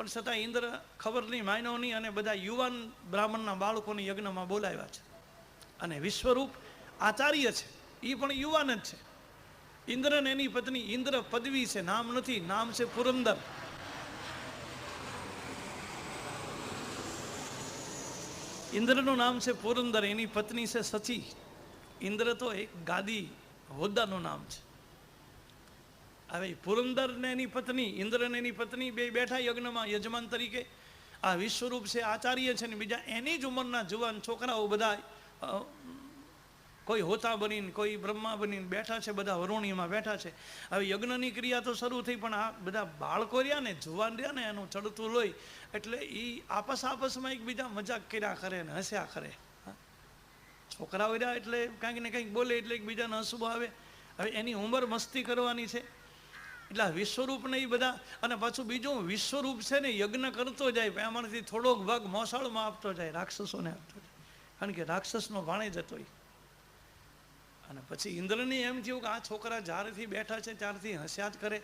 પણ છતાં ઇન્દ્ર ખબર નહીં માયનો અને બધા યુવાન બ્રાહ્મણના બાળકોને યજ્ઞમાં બોલાવ્યા છે. અને વિશ્વરૂપ આચાર્ય છે. એ પણ યુવાન જ છે. ઇન્દ્ર ને એની પત્ની ઇન્દ્ર પદવી છે. નામ નથી. નામ છે પુરંદર. ઇન્દ્રનું નામ છે પુરંદર. એની પત્ની છે સચી. ઇન્દ્ર તો એક ગાદી હોદ્દાનું નામ છે. હવે પુરંદર એની પત્ની ઇન્દ્ર એની પત્ની, બે બેઠા યજ્ઞમાં, યજમાન તરીકે. આ વિશ્વરૂપ છે, આચાર્ય છે ને બીજા એની જ ઉંમરના જુવાન છોકરાઓ બધા કોઈ હોતા બનીને, કોઈ બ્રહ્મા બનીને બેઠા છે, બધા વરુણીમાં બેઠા છે. હવે યજ્ઞની ક્રિયા તો શરૂ થઈ, પણ આ બધા બાળકો રહ્યા ને, જુવાન રહ્યા ને, એનું ચડતું લોહી. એટલે એ આપસ આપસમાં એકબીજા મજાક કર્યા કરે ને, હસ્યા કરે. છોકરાઓ રહ્યા એટલે કાંઈક ને કંઈક બોલે, એટલે એકબીજાને હસવું આવે. હવે એની ઉંમર મસ્તી કરવાની છે. એટલે આ વિશ્વરૂપને એ બધા, અને પાછું બીજું વિશ્વરૂપ છે ને, યજ્ઞ કરતો જાય એમાંથી થોડોક ભાગ મોસાળમાં આપતો જાય, રાક્ષસોને આપતો જાય. કારણ કે રાક્ષસનો ભાણે જતો હોય અને પછી ઇન્દ્રને એમ થયું કે આ છોકરા જ્યારથી બેઠા છે, ત્યારથી હસ્યા જ કરે.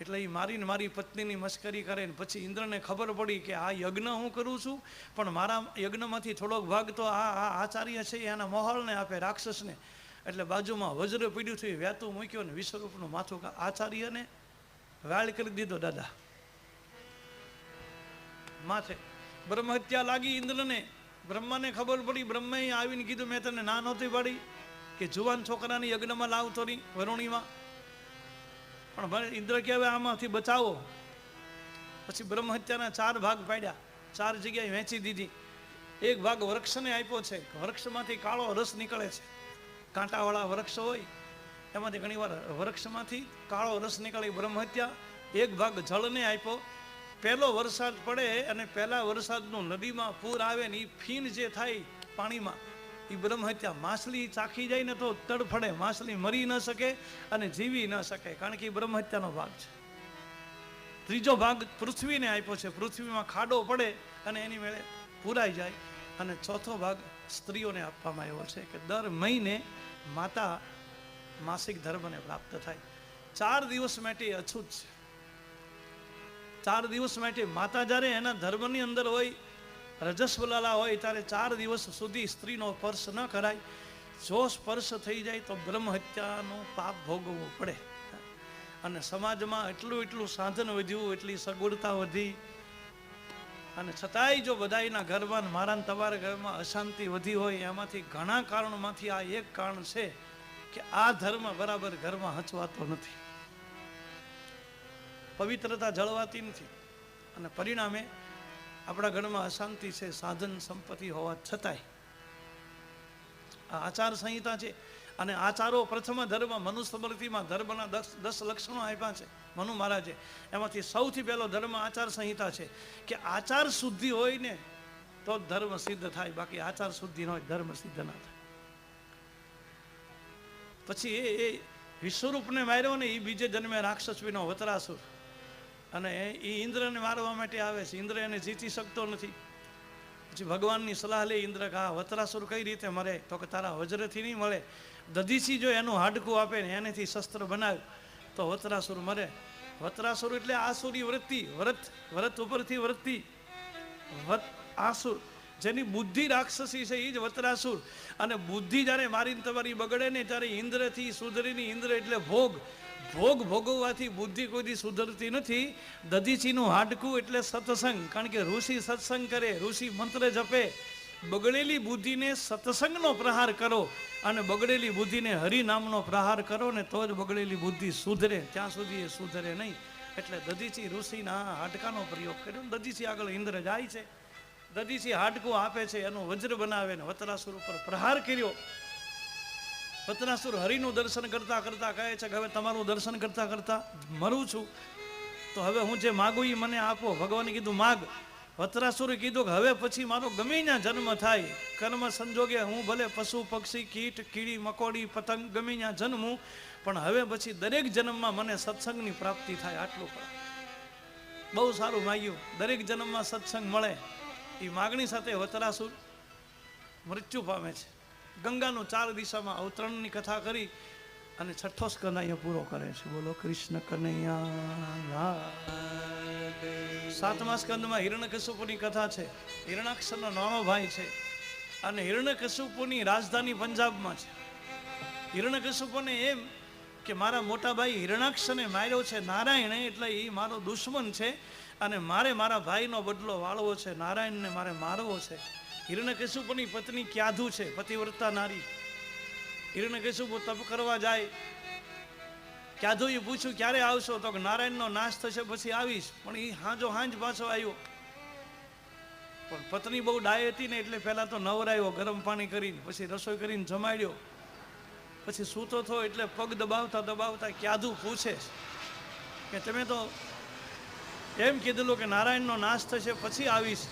એટલે એ મારીને મારી પત્નીની મશ્કરી કરે ને પછી ઇન્દ્રને ખબર પડી કે આ યજ્ઞ હું કરું છું, પણ મારા યજ્ઞમાંથી થોડોક ભાગ તો આ આચાર્ય છે, એના મોહળને આપે રાક્ષસને. એટલે બાજુમાં વજ્ર પીડ્યું થયું વ્યાતું મૂક્યો ને વિશ્વરૂપનું માથું આચાર્યને વાળ કરી દીધો દાદા. માથે. બ્રહ્મહત્યા લાગી ઇન્દ્રને બ્રહ્માને ખબર પડી. બ્રહ્માએ આવીને કીધું, મેં તને ના નહોતી પાડી કે જુવાન છોકરાને યજ્ઞમાં લાવતો નહીં વરુણીમાં. પણ ઇન્દ્ર કહેવાય આમાંથી બચાવો. પછી બ્રહ્મહત્યાના ચાર ભાગ પાડ્યા. ચાર જગ્યાએ વહેંચી દીધી. એક ભાગ વૃક્ષને આપ્યો છે. વૃક્ષમાંથી કાળો રસ નીકળે છે. કાંટાવાળા વૃક્ષ હોય, એમાંથી ઘણીવાર વૃક્ષમાંથી કાળો રસ નીકળે બ્રહ્મ હત્યા એક ભાગ જળને આપ્યો. પહેલો વરસાદ પડે અને પહેલા વરસાદનું નદીમાં પૂર આવે ને એ ફીણ જે થાય પાણીમાં એ બ્રહ્મહત્યા માછલી ચાખી જાય ને તો તડફડે માછલી મરી ન શકે અને જીવી ન શકે, કારણ કે એ બ્રહ્મહત્યાનો ભાગ છે. ત્રીજો ભાગ પૃથ્વીને આપ્યો છે. પૃથ્વીમાં ખાડો પડે અને એની મેળે પૂરાઈ જાય. અને ચોથો ભાગ સ્ત્રીઓને આપવામાં આવ્યો છે કે દર મહિને માતા માસિક ધર્મને પ્રાપ્ત થાય. ચાર દિવસ માટે અછૂત છે. ચાર દિવસ માટે માતા જ્યારે એના ધર્મની અંદર હોય, રજસ્વલાલા હોય, ત્યારે ચાર દિવસ સુધી સ્ત્રીનો સ્પર્શ ન કરાય. જો સ્પર્શ થઈ જાય તો બ્રહ્મ હત્યાનું પાપ ભોગવવું પડે. અને સમાજમાં એટલું એટલું સાધન વધ્યું, એટલી સગવડતા વધી અને છતાંય જો બધાયના ઘરમાં મારા તમારા ઘરમાં અશાંતિ વધી હોય, એમાંથી ઘણા કારણોમાંથી આ એક કારણ છે કે આ ધર્મ બરાબર ઘરમાં હચવાતો નથી. પવિત્રતા જળવાતી નથી. અને પરિણામે આપણા ઘરમાં અશાંતિ છે, સાધન સંપત્તિ હોવા છતાંય. આ આચાર સંહિતા છે અને આચારો પ્રથમ ધર્મ મનુસ્મૃતિમાં ધર્મના દસ દસ લક્ષણો આપ્યા છે, મનુ મહારાજે. એમાંથી સૌથી પહેલો ધર્મ આચાર સંહિતા છે કે આચાર શુદ્ધિ હોય ને તો ધર્મ સિદ્ધ થાય, બાકી આચાર શુદ્ધિ ન હોય ધર્મ સિદ્ધ ના થાય. પછી એ એ વિશ્વરૂપને માર્યો ને એ બીજે જન્મે રાક્ષસવીનો વતરાસુર. અને એ ઇન્દ્રને મારવા માટે આવે છે. ઇન્દ્ર એને જીતી શકતો નથી. પછી ભગવાનની સલાહ લે, ઇન્દ્ર, આ વતરાસુર કઈ રીતે મરે? તો કે તારા વજ્રથી નહીં મળે. દધીસી જો એનું હાડકું આપે ને એનેથી શસ્ત્ર બનાવે, તો વતરાસુર મરે. વતરાસુર એટલે આસુરી વૃત્તિ વ્રત વ્રત ઉપરથી વૃત્તિ. વત, આસુર. જેની બુદ્ધિ રાક્ષસી છે એ જ વતરાસુર. અને બુદ્ધિ જ્યારે મારીને તમારી બગડે ને ત્યારે ઇન્દ્રથી સુધરીની ઇન્દ્ર એટલે ભોગ. ભોગ ભોગવવાથી બુદ્ધિ કોઈ સુધરતી નથી. દધીચીનું હાડકું એટલે સત્સંગ. કારણ કે ઋષિ સત્સંગ કરે, ઋષિ મંત્ર જપે. બગડેલી બુદ્ધિને સત્સંગનો પ્રહાર કરો અને બગડેલી બુદ્ધિને હરિનામનો પ્રહાર કરો ને તો જ બગડેલી બુદ્ધિ સુધરે. ત્યાં સુધી એ સુધરે નહીં. એટલે દધીચી ઋષિના હાડકાનો પ્રયોગ કર્યો દધીચી આગળ ઇન્દ્ર જાય છે. દધીચી હાડકું આપે છે, એનું વજ્ર બનાવે ને વતરાસુર ઉપર પ્રહાર કર્યો. વતરાસુર હરિનું દર્શન કરતા કરતા કહે છે કે હવે તમારું દર્શન કરતા કરતા મરું છું. તો હવે હું જે માગું એ મને આપો. ભગવાને કીધું, માગ. વતરાસુરે કીધું કે હવે પછી મારો ગમે ત્યાં જન્મ થાય. કર્મ સંજોગે હું ભલે પશુ, પક્ષી, કીટ, કીડી, મકોડી, પતંગ ગમે ત્યાં જન્મું, પણ હવે પછી દરેક જન્મમાં મને સત્સંગની પ્રાપ્તિ થાય આટલું પણ. બહુ સારું માગ્યું. દરેક જન્મમાં સત્સંગ મળે. એ માગણી સાથે વતરાસુર મૃત્યુ પામે છે. ગંગાનું ચાર દિશામાં અવતરણની કથા કરી અને છઠ્ઠો સ્કંદ અહીંયા પૂરો કરે છે. બોલો, કૃષ્ણ કનૈયા સાતમા સ્કંદમાં હિરણ્યકશિપુની કથા છે. હિરણાક્ષરનો નાનો ભાઈ છે. અને હિરણ્યકશિપુની રાજધાની પંજાબમાં છે. હિરણ્યકશિપુને એમ કે મારા મોટા ભાઈ હિરણાક્ષને માર્યો છે નારાયણે, એટલે એ મારો દુશ્મન છે અને મારે મારા ભાઈનો બદલો વાળવો છે. નારાયણને મારે મારવો છે. હિરણ્યકશિપુની પત્ની ક્યાધુ છે? પતિવ્રતા નારી. હિરણ્યકશિપુ તપ કરવા જાય. ક્યાધુએ પૂછ્યું, ક્યારે આવશો? તો કે, નારાયણનો નાશ થશે, પછી આવીશ. પણ એ હાજો હાંજ પાછો આવ્યો. પણ પત્ની બહુ ડાય હતી ને, એટલે પહેલાં તો નવરાયો, ગરમ પાણી કરીને, પછી રસોઈ કરીને જમાડ્યો. પછી સૂતો થયો, એટલે પગ દબાવતા દબાવતા ક્યાધું પૂછે કે તમે તો એમ કીધેલું કે, નારાયણનો નાશ થશે, પછી આવીશ.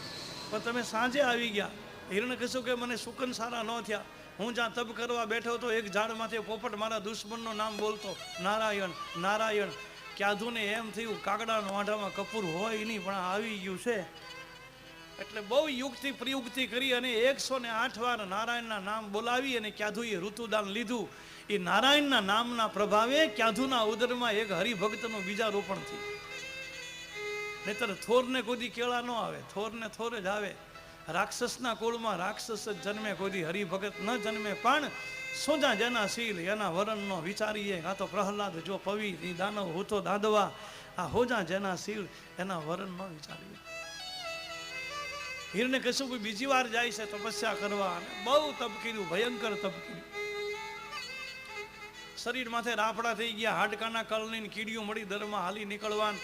પણ તમે સાંજે આવી ગયા. હિરણ કશું કે, મને સુકન સારા ન થયા. હું જ્યાં તપ કરવા બેઠો હતો, એક ઝાડમાંથી પોપટ મારા દુશ્મનનું નામ બોલતો, નારાયણ નારાયણ. ક્યાધુને એમ થયું, કાગડાના વાંઢામાં કપૂર હોય નહીં, પણ આવી ગયું છે. એટલે બહુ યુક્તિ પ્રયુક્તિ કરી અને એકસો ને આઠ વાર નારાયણના નામ બોલાવી અને ક્યાધુએ ઋતુદાન લીધું. એ નારાયણના નામના પ્રભાવે ક્યાધુના ઉદરમાં એક હરિભક્તનું બીજા રોપણ થયું. નહીતર થોરને કોદી કેળા ન આવે, થોરને થોર જ આવે. રાક્ષસના કુળમાં રાક્ષસ જન્મે, કોઈ હરિભગત ન જન્મે. પણ સોજા જેના શીલ, એના વરણનો વિચારીએ કાં તો પ્રહલાદ જો પવિ ની દાનવ હોતો દાદવા. આ હોજા જેના શીલ, એના વરણનો વિચારીએ. હીરને કશું કોઈ બીજી વાર જાય છે તપસ્યા કરવા અને બહુ તપકીર્યું, ભયંકર તપકીર્યું. શરીર માથે રાફડા થઈ ગયા, હાડકાના કળની કીડીઓ મળી દરમાં હાલી નીકળવાન.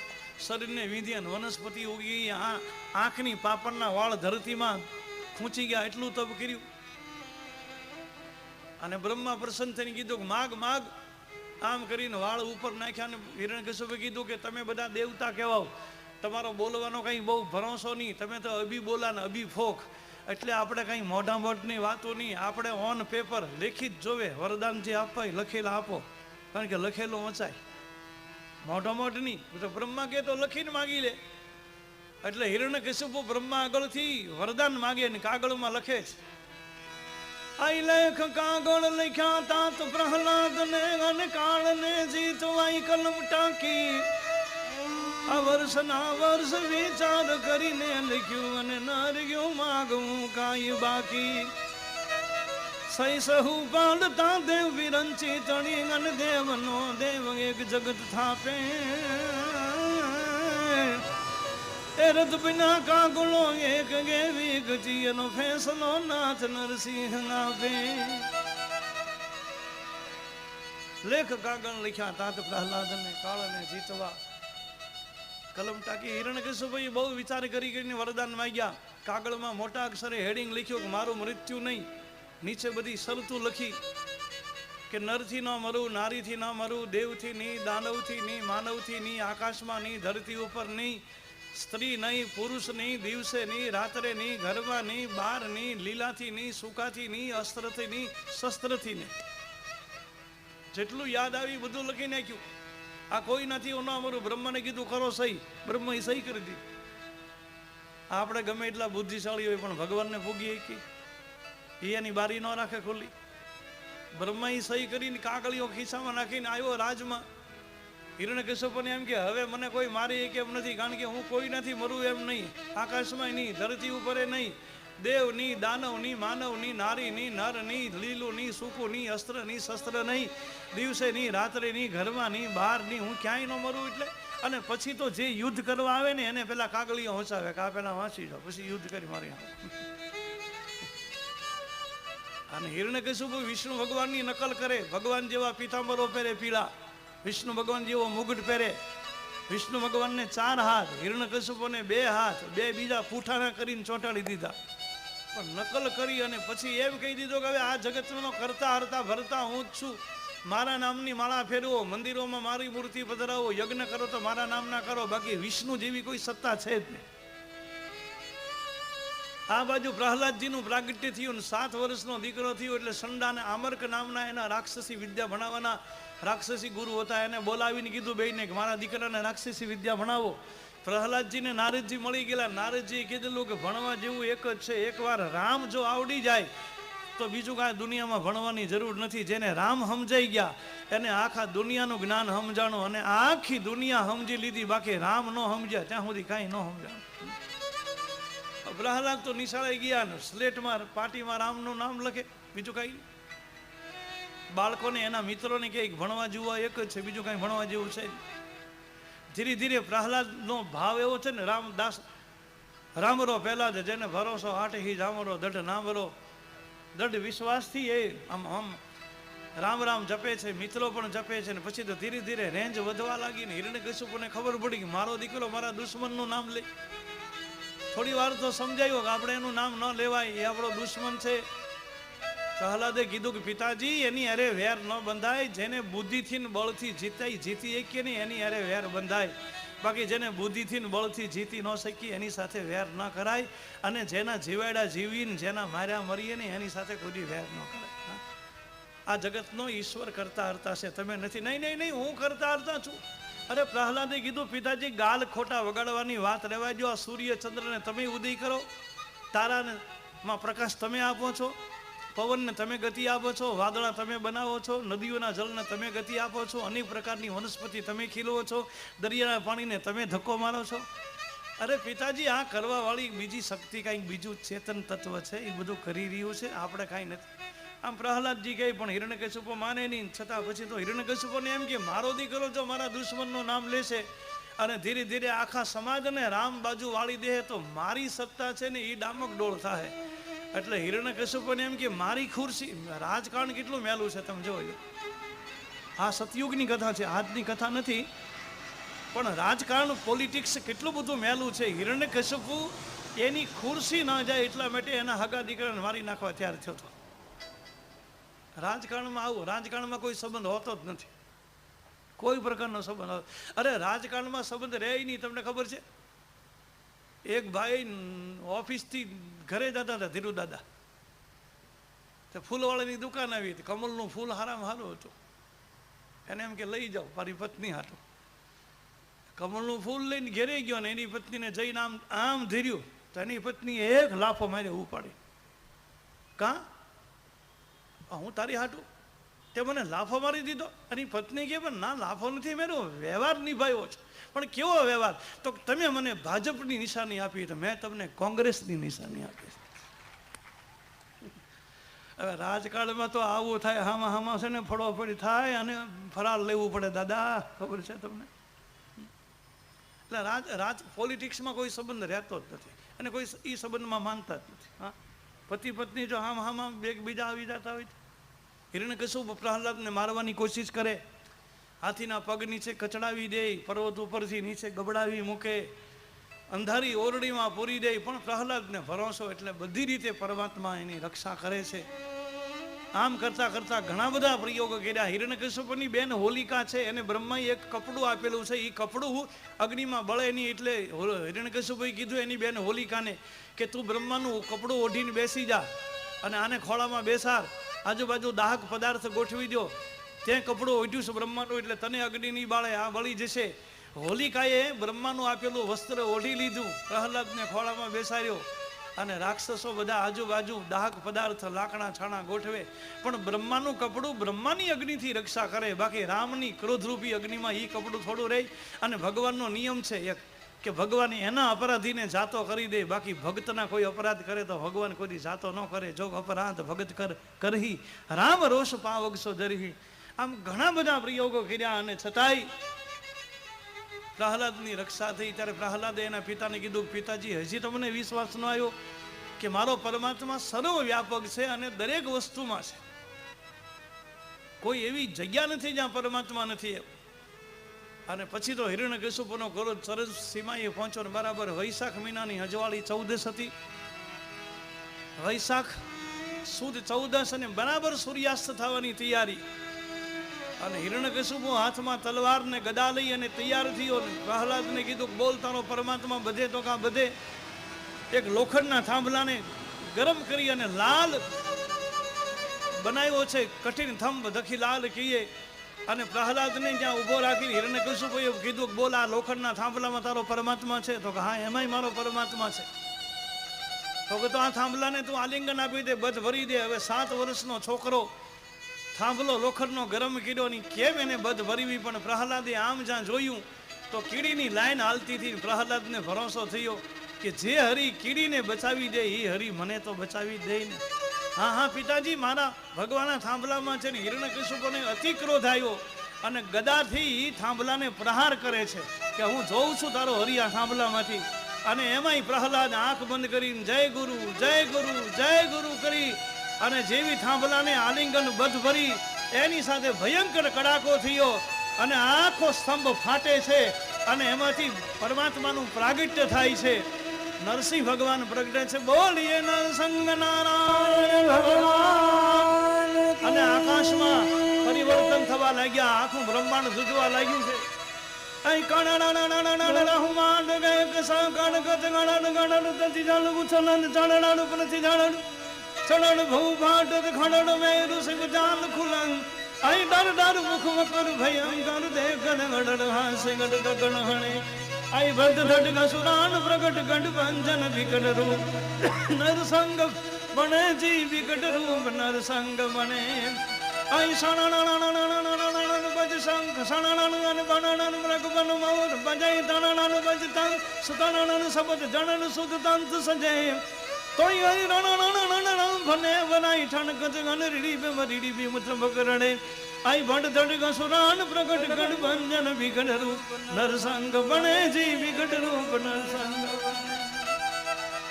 શરીરને વિંધ્યા વનસ્પતિ ઉગી આ આંખની પાપડના વાળ ધરતીમાં ખૂંચી ગયા. એટલું તપ કર્યું. અને બ્રહ્મા પ્રસન્ન થઈને કીધું કે, માગ માગ. આમ કરીને વાળ ઉપર નાખ્યા અને હિરણ્યકશ્યપે કીધું કે, તમે બધા દેવતા કહેવાઓ. તમારો બોલવાનો કંઈ બહુ ભરોસો નહીં. તમે તો અભી બોલા ને અભી ફોક. એટલે આપણે કંઈ મોઢા મોઢની વાતો નહીં. આપણે ઓન પેપર લેખિત જોવે. વરદાન જે આપવા લખેલા આપો. કારણ કે લખેલો વંચાય. મોઢો મોઢ નહીં તો બ્રહ્મા કે તો લખીને માગી લે. એટલે હિરણ્ય કશ્યપુ બ્રહ્મા આગળથી વરદાન માગે ને કાગળમાં લખે છે. આઈ લેખ કાગળ લખ્યા તાત પ્રહલાદ ને અને કાળ ને જીતવાઈ કલમ ટાંકી. આ વર્ષના વર્ષ વિચાર કરીને લખ્યું અને નર્યું માગવું કાંઈ બાકી. સહી સહુ પાડતા દેવ વિરંચી તણી અને દેવનો દેવ એક જગત થાપે એ રથ બિના કાગળો એક ગેવી ગજી એનો ફેસલો નાથ નરસિંહ આપે લેખ કાગળ લખ્યા તાત પ્રહલાદને કાળને જીતવા કલમ ટાકી હિરણ ભાઈ બહુ વિચાર કરી કરીને વરદાન માંગ્યા કાગળમાં મોટા અક્ષરે હેડિંગ લખ્યું કે મારું મૃત્યુ નહીં નીચે બધી શરતું લખી કે નરથી ન મરું, નારીથી ન મરું, દેવથી નહીં, દાનવથી નહીં, માનવથી નહીં, આકાશમાં નહીં, ધરતી ઉપર નહીં, સ્ત્રી નહીં, પુરુષ નહીં, દિવસે નહીં, રાત્રે નહીં, ઘરમાં નહીં, બહાર નહીં, લીલાથી નહીં, સુકાથી નહીં, અસ્ત્રથી નહીં, શસ્ત્રથી નહીં. જેટલું યાદ આવી બધું લખી નાખ્યું. આ કોઈ નથી એનું અમારું બ્રહ્મને કીધું, કરો સહી. બ્રહ્મ સહી કરી દીધી. આપણે ગમે એટલા બુદ્ધિશાળી હોય પણ ભગવાનને ભોગીએ કે એ એની બારી ન રાખે ખોલી બ્રહ્મા એ સહી કરીને કાગળીઓ ખિસ્સામાં નાખીને આવ્યો રાજમાં. હિરણ્ય કશ્યપને એમ કે, હવે મને કોઈ મારી એક એમ નથી? કારણ કે હું કોઈ નથી, મરું એમ નહીં. આકાશમાં નહીં ધરતી ઉપર નહીં. દેવ નહીં દાનવ નહીં માનવ નહીં નારી નહીં નર નહીં લીલું નહીં સૂકું નહીં અસ્ત્ર નહીં શસ્ત્ર નહીં. દિવસે નહીં રાત્રે નહીં ઘરમાં નહીં બહાર નહીં હું ક્યાંય ન મરું એટલે. અને પછી તો જે યુદ્ધ કરવા આવે ને, એને પેલા કાગળીઓ હોંચાવે કે પેલા વાંચી જાઓ, પછી યુદ્ધ કરી મારી આવો અને હિરણ્ય વિષ્ણુ ભગવાનની નકલ કરે. ભગવાન જેવા પીતાંબરો પહેરે પીળા. વિષ્ણુ ભગવાન જેવો મુગટ પહેરે. વિષ્ણુ ભગવાનને ચાર હાથ હિરણ્યકશિપુને બે હાથ, બે બીજા પૂઠાના કરીને ચોંટાડી દીધા. પણ નકલ કરી અને પછી એમ કહી દીધો કે હવે આ જગતનો કરતા હરતા ભરતા હું જ છું. મારા નામની માળા ફેરવો, મંદિરોમાં મારી મૂર્તિ પધરાવો, યજ્ઞ કરો તો મારા નામના કરો. બાકી વિષ્ણુ જેવી કોઈ સત્તા છે જ નહીં. આ બાજુ પ્રહલાદજીનું પ્રાગટ્ય થયું અને સાત વર્ષનો દીકરો થયો એટલે સંડાને આમર્ક નામના એના રાક્ષસી વિદ્યા ભણાવવાના રાક્ષસી ગુરુ હતા. એને બોલાવીને કીધું બેને કે મારા દીકરાને રાક્ષસી વિદ્યા ભણાવો. પ્રહલાદજીને નારદજી મળી ગયેલા. નારદજીએ કીધેલું કે, ભણવા જેવું એક જ છે, એકવાર રામ જો આવડી જાય, તો બીજું કાંઈ દુનિયામાં ભણવાની જરૂર નથી. જેને રામ સમજાઈ ગયા, એને આખા દુનિયાનું જ્ઞાન સમજાણું અને આખી દુનિયા સમજી લીધી. બાકી રામ ન સમજ્યા, ત્યાં સુધી કાંઈ ન સમજાણું. પ્રહલાદ તો નિશાળે ગયા ને સ્લેટમાં પાટીમાં રામનું નામ લખે. બીજું કાંઈ? બાળકોને એના મિત્રોને કે ભણવા જેવું એક જ છે, બીજું કાંઈ ભણવા જેવું છે ધીરે ધીરે પ્રહલાદનો ભાવ એવો છે ને, રામદાસ, રામરો પહેલા જ જેને ભરોસો આઠ હી જામરો દઢ નામરો. દઢ વિશ્વાસથી એ આમ આમ રામ રામ જપે છે, મિત્રો પણ જપે છે ને, પછી તો ધીરે ધીરે રેન્જ વધવા લાગી ને હિરણ્ય કશુપને ખબર પડી કે મારો દીકરો મારા દુશ્મનનું નામ લે. થોડી વાર તો સમજાયું કે આપણે એનું નામ ન લેવાય, એ આપણો દુશ્મન છે. પ્રહલાદે કીધું કે, પિતાજી, એની અરે વેર ન બંધાય, જેને બુદ્ધિથી બળથી જીતાય, જીતી શકીએ નહીં, એની અરે વેર બંધાય. બાકી જેને બુદ્ધિથી બળથી જીતી ન શકીએ, એની સાથે વેર ન કરાય. અને જેના જીવાડા જીવીને, જેના માર્યા મરીએ ને એની સાથે કોઈ વેર ન કરાય. આ જગતનો ઈશ્વર કરતા હરતા છે. તમે નથી, નહીં નહીં નહીં, હું કરતા હરતા છું. અરે પ્રહલાદે કીધું, પિતાજી, ગાલ ખોટા વગાડવાની વાત રહેવા દો, આ સૂર્ય ચંદ્રને તમે ઉદય કરો. તારાને માં પ્રકાશ તમે આપો છો, પવનને તમે ગતિ આપો છો, વાદળા તમે બનાવો છો, નદીઓના જળને તમે ગતિ આપો છો, અનેક પ્રકારની વનસ્પતિ તમે ખીલવો છો, દરિયાના પાણીને તમે ધક્કો મારો છો. અરે પિતાજી, આ કરવાવાળી બીજી શક્તિ કાંઈક બીજું ચેતન તત્વ છે, એ બધું કરી રહ્યું છે, આપણે કાંઈ નથી. આમ પ્રહલાદજી કહે, પણ હિરણ્યકશ્યપો માને નહીં. છતાં પછી તો હિરણ્યકશ્યપોને એમ કે, મારો દીકરો જો મારા દુશ્મનનું નામ લેશે અને ધીરે ધીરે આખા સમાજને રામ બાજુ વાળી દે તો મારી સત્તા છે ને એ ડામક ડોળ થાય એટલે હિરણ્યકશ્યપોને એમ કે, મારી ખુરશી, રાજકારણ કેટલું મેલું છે તમે જોજો આ સતયુગની કથા છે, આજની કથા નથી, પણ રાજકારણ, પોલિટિક્સ કેટલું બધું મેલું છે. હિરણ્યકશિપુ એની ખુરશી ના જાય એટલા માટે એના હગા દીકરાને મારી નાખવા તૈયાર થયો હતો. રાજકારણમાં આવું. રાજકારણમાં કોઈ સંબંધ હોતો જ નથી. કોઈ પ્રકારનો સંબંધ હોતો અરે, રાજકારણમાં સંબંધ રહે નહીં, તમને ખબર છે? એક ભાઈ ઓફિસથી ઘરે જતા હતા, ધીરુ દાદા. તે ફૂલવાળાની દુકાન આવી હતી. કમલનું ફૂલ હારામાં સારું હતું. એને એમ કે, લઈ જાઓ, મારી પત્ની હાટું. કમળનું ફૂલ લઈને ઘેરે ગયો ને એની પત્નીને જઈને આમ આમ ધીર્યું. તો એની પત્ની એક લાફો મારે ઉપાડી. કાં? હું તારી હાટું? તે મને લાફો મારી દીધો. એની પત્ની કે પણ ના, લાફો નથી, મેરો વ્યવહાર નિભાવ્યો છે. પણ કેવો વ્યવહાર? તો તમે મને ભાજપની નિશાની આપી, તો મેં તમને કોંગ્રેસની નિશાની આપી. હવે રાજકારણમાં તો આવું થાય, હામાં હામાં છે ને, ફળોફળી થાય અને ફરાર લેવું પડે, દાદા, ખબર છે તમને? એટલે રાજ રાજ પોલિટિક્સમાં કોઈ સંબંધ રહેતો જ નથી. અને કોઈ એ સંબંધમાં માનતા જ નથી, હા. પતિ પત્ની જો હામ હામાં બે બીજા આવી જતા હોય હિરણ્ય કશું પ્રહલાદને મારવાની કોશિશ કરે. હાથીના પગ નીચે કચડાવી દે, પર્વત ઉપરથી નીચે ગબડાવી મૂકે. અંધારી ઓરડીમાં પૂરી દે, પણ પ્રહલાદને ભરોસો એટલે બધી રીતે પરમાત્મા એની રક્ષા કરે છે. આમ કરતા કરતા ઘણા બધા પ્રયોગો કર્યા. હિરણ્યકશ્યપની બેન હોલિકા છે, એને બ્રહ્માએ એક કપડું આપેલું છે. એ કપડું અગ્નિમાં બળે નહીં એટલે હિરણ્યકશ્યપુએ કીધું એની બેન હોલિકાને કે તું બ્રહ્માનું કપડું ઓઢીને બેસી જા અને આને ખોળામાં બેસાર આજુબાજુ દાહક પદાર્થ ગોઠવી દો ત્યાં કપડું ઓઢ્યું છે બ્રહ્માનું, એટલે તને અગ્નિની બાળે આ બળી જશે. હોલિકાએ બ્રહ્માનું આપેલું વસ્ત્ર ઓઢી લીધું. પ્રહલાદને ખોળામાં બેસાડ્યો. અને રાક્ષસો બધા આજુબાજુ દાહક પદાર્થ લાકડા છાણા ગોઠવે. પણ બ્રહ્માનું કપડું બ્રહ્માની અગ્નિથી રક્ષા કરે. બાકી રામની ક્રોધરૂપી અગ્નિમાં એ કપડું થોડું રહે. અને ભગવાનનો નિયમ છે એક. કે ભગવાન એના અપરાધીને જાતો કરી દે, બાકી ભક્તના કોઈ અપરાધ કરે તો ભગવાન કોઈ જાતો ન કરે. જો અપરાધ ભગત કર, કરહી. રામ રોષ પાવગસો જરહી આમ ઘણા બધા પ્રયોગો કર્યા અને છતાંય પ્રહલાદની રક્ષા થઈ. ત્યારે પ્રહલાદે એના પિતાને કીધું, પિતાજી, હજી તમને વિશ્વાસ ન આવ્યો કે મારો પરમાત્મા સર્વ વ્યાપક છે અને દરેક વસ્તુમાં છે. કોઈ એવી જગ્યા નથી જ્યાં પરમાત્મા નથી એમ અને પછી તો હિરણ્ય કશુપનો ગોરો સરસ સીમાએ પહોંચ્યો ને બરાબર વૈશાખ મહિનાની હજવાળી ચૌદસ હતી. વૈશાખ સુદ ચૌદસ અને બરાબર સૂર્યાસ્ત થવાની તૈયારી. અને હિરણ્યકશિપુ હાથમાં તલવાર ને ગદા લઈ અને તૈયાર થયો પ્રહલાદને કીધું બોલ તારો પરમાત્મા બધે તો કા બધે. એક લોખંડના થાંભલાને ગરમ કરી અને લાલ બનાવ્યો છે. કઠિન થંભ દખી લાલ કહીએ અને પ્રહલાદને જ્યાં ઊભો રાખી હિરણ્યકશિપુએ કીધું કે બોલ, આ લોખંડના થાંભલામાં તારો પરમાત્મા છે? તો કે, હા, એમાંય મારો પરમાત્મા છે. તો કે, તો આ થાંભલાને તું આલિંગન આપી દે, બધ ભરી દે. હવે સાત વર્ષનો છોકરો થાંભલો લોખંડનો ગરમ કીડો ની કેમ એને બધ ભરવી? પણ પ્રહલાદે આમ જ્યાં જોયું, તો કીડીની લાઈન હાલતી હતી. પ્રહલાદને ભરોસો થયો કે જે હરી કીડીને બચાવી દે એ હરી મને તો બચાવી દે ને. હા હા, પિતાજી, મારા ભગવાનના થાંભલામાં છે ને હિરણ્યકશિપુને અતિ ક્રોધ આવ્યો અને ગદાથી થાંભલાને પ્રહાર કરે છે કે હું જોઉં છું તારો હરી આ થાંભલામાંથી. અને એમાંય પ્રહલાદ આંખ બંધ કરીને જય ગુરુ જય ગુરુ જય ગુરુ કરી અને જેવી થાંભલાને આલિંગન બધ ભરી એની સાથે ભયંકર કડાકો થયો અને આખો સ્તંભ ફાટે છે અને એમાંથી પરમાત્માનું પ્રાગટ્ય થાય છે. નરસિંહ ભગવાન પ્રગટે છે. બોલીએ નરસંગ નારાયણ ભગવાન. અને આકાશમાં પરિવર્તન થવા લાગ્યા. આખું બ્રહ્માંડ જુજવા લાગ્યું છે. અહીં કણણણણણણણ હુમાંડ ગયક સકણ ગત ગણન ગણન તથી જાણું છનન ચણણ પ્રતિ જાણન ચણણ ભૂ, ભાટ ખણણ મેરુ સિંહ જાલ ખુલન અહીં ડર ડર મુખ, મકર ભયંકર દેખન ગણન હાસ ગડ ગગન, હણે. આઈ ભદ ધડ કસુરાન પ્રગટ ગઢ ભંજન વિકટ રૂપ. નરસંગ બને જી વિકટ રૂપ, નરસંગ બને. આઈ સણણ બજ શંખ સણણ બણણ મૃગબન મૌર બજય તણણ બજ તન સુતણણ સબદ જણન સુત તંત સજે તોય હરિ રણ રણ રણ ભને વનાઈ ઠણક જગન રીડી બે મરીડી બે મુત્રમ કરણે આઈ ભંડ દંડ ગસુરાન પ્રગટ ગઢ ભંજન વિકટ રૂપ નરસંગ બને જી વિકટ રૂપ નરસંગ.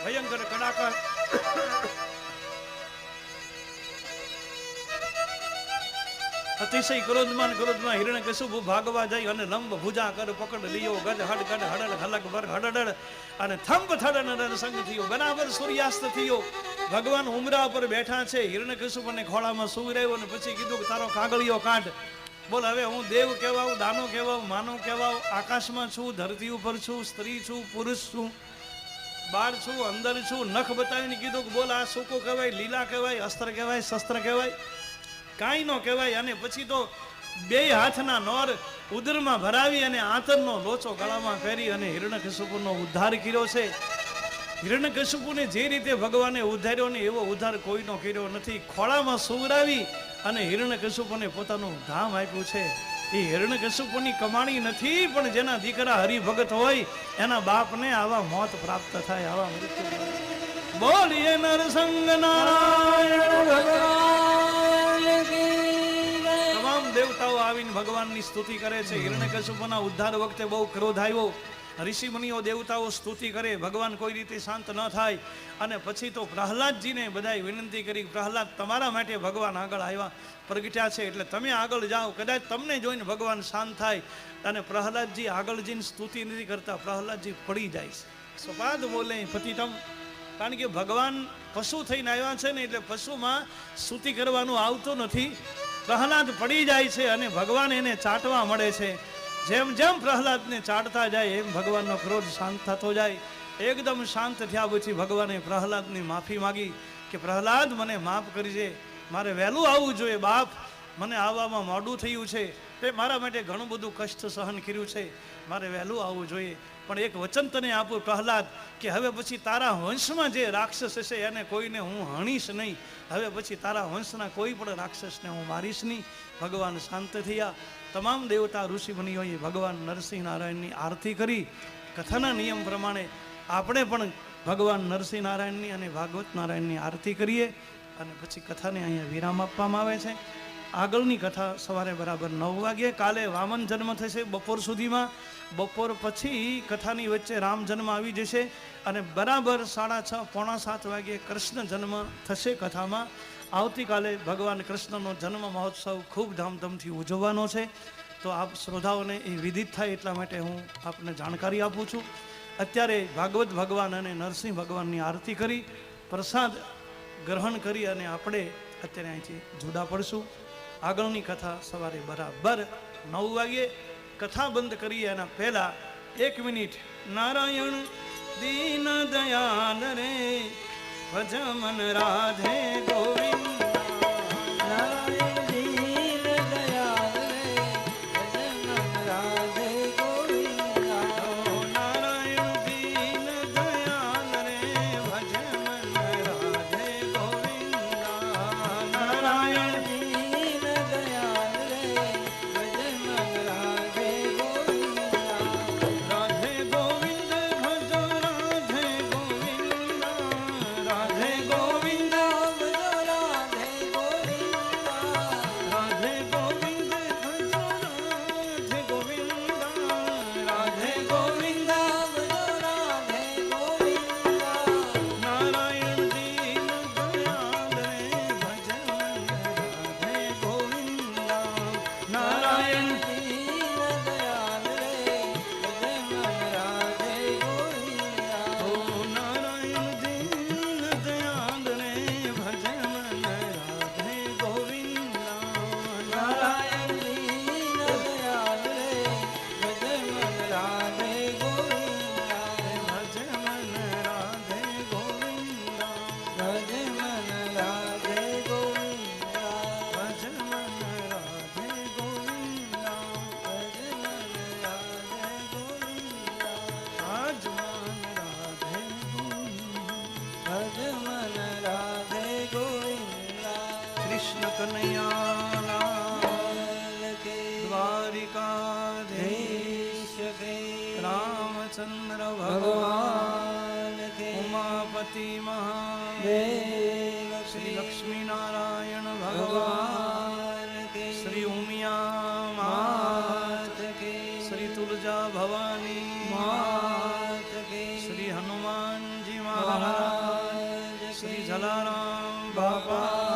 ભયંકર કડાકા. અતિશય ક્રોધમાન ક્રોધમાં હિરણ કશુભ ભાગવા જાય અને લંબ ભુજા કર પકડ લીયો ગજ હડ ગડ હડડ હલક ભર હડડ અને થંભ થડ નર સંગ થયો, બરાબર સૂર્યાસ્ત થયો. ભગવાન ઉમરા પર બેઠા છે હિરણ્ય કશુભને ખોળામાં સુઈ રહ્યો અને પછી કીધું કે તારો કાગળિયો કાઢ. બોલ, હવે હું દેવ કહેવાઉં, દાનો કહેવાઉં માનવ કહેવાઉં, આકાશમાં છું, ધરતી ઉપર છું, સ્ત્રી છું, પુરુષ છું, બાળ છું, અંદર છું, નખ બતાવીને કીધું કે બોલ, આ સૂકું કહેવાય, લીલા કહેવાય, અસ્ત્ર કહેવાય, શસ્ત્ર કહેવાય, કાંઈ ન કહેવાય. અને પછી તો બે હાથના નોર ઉદરમાં ભરાવી અને આંતરનો લોચો ગળામાં પહેરી અને હિરણ્યકશિપુનો ઉદ્ધાર કર્યો છે. હિરણ્યકશિપુને જે રીતે ભગવાને ઉદ્ધાર્યો ને એવો ઉદ્ધાર કોઈનો કર્યો નથી, ખોળામાં સુવરાવી અને હિરણ્યકશિપુને પોતાનું ધામ આપ્યું છે. એ હિરણ્યકશિપુની કમાણી નથી, પણ જેના દીકરા હરિભગત હોય, એના બાપને આવા મોત પ્રાપ્ત થાય, આવા મૃત્યુ બોલીએ નરસંગ તમામ દેવતાઓ આવીને ભગવાનની સ્તુતિ કરે છે. હિરણ્યકશિપુના ઉદ્ધાર વખતે બહુ ક્રોધ આવ્યો. ઋષિ મુનિઓ દેવતાઓ સ્તુતિ કરે, ભગવાન કોઈ રીતે શાંત ન થાય. અને પછી તો પ્રહલાદજીને બધાએ વિનંતી કરી, પ્રહલાદ, તમારા માટે ભગવાન આગળ આવ્યા, પ્રગટ્યા છે, એટલે તમે આગળ જાઓ. કદાચ તમને જોઈને ભગવાન શાંત થાય. અને પ્રહલાદજી આગળ જઈને સ્તુતિ નથી કરતા. પ્રહલાદજી પડી જાય છે. સ્વાદ બોલે પતિતમ, કારણ કે ભગવાન પશુ થઈને આવ્યા છે ને, એટલે પશુમાં સ્તુતિ કરવાનું આવતું નથી. પ્રહલાદ પડી જાય છે અને ભગવાન એને ચાટવા મળે છે. જેમ જેમ પ્રહલાદને ચાટતા જાય, એમ ભગવાનનો ક્રોધ શાંત થતો જાય. એકદમ શાંત થયા પછી ભગવાને પ્રહલાદની માફી માગી કે, પ્રહલાદ, મને માફ કરજે. મારે વહેલું આવવું જોઈએ, બાપ. મને આવવામાં મોડું થયું છે. તે મારા માટે ઘણું બધું કષ્ટ સહન કર્યું છે. મારે વહેલું આવવું જોઈએ. પણ એક વચન તને આપું, પ્રહલાદ, કે હવે પછી તારા વંશમાં જે રાક્ષસ હશે, એને કોઈને હું હણીશ નહીં. હવે પછી તારા વંશના કોઈ પણ રાક્ષસને હું મારીશ નહીં. ભગવાન શાંત થયા. તમામ દેવતા ઋષિ મુનિઓએ ભગવાન નરસિંહ નારાયણની આરતી કરી. કથાના નિયમ પ્રમાણે આપણે પણ ભગવાન નરસિંહ નારાયણની અને ભાગવત નારાયણની આરતી કરીએ અને પછી કથાને અહીંયા વિરામ આપવામાં આવે છે. આગળની કથા સવારે બરાબર નવ વાગ્યે, કાલે વામન જન્મ થશે બપોર સુધીમાં. બપોર પછી કથાની વચ્ચે રામ જન્મ આવી જશે અને બરાબર સાડા છ, પોણા સાત વાગ્યે કૃષ્ણ જન્મ થશે કથામાં. આવતીકાલે ભગવાન કૃષ્ણનો જન્મ મહોત્સવ ખૂબ ધામધૂમથી ઉજવવાનો છે. તો આપ શ્રોધાઓને એ વિદિત થાય એટલા માટે હું આપને જાણકારી આપું છું. અત્યારે ભાગવત ભગવાન અને નરસિંહ ભગવાનની આરતી કરી, પ્રસાદ ગ્રહણ કરી અને આપણે અત્યારે અહીંથી જુદા પડશું. આગળની કથા સવારે બરાબર નવ વાગ્યે. કથા બંધ કરીએ એના પહેલાં એક મિનિટ. નારાયણ, દીન દયાલ રે. ભજ મન રાધે ગોવિંદ. શ્રી કે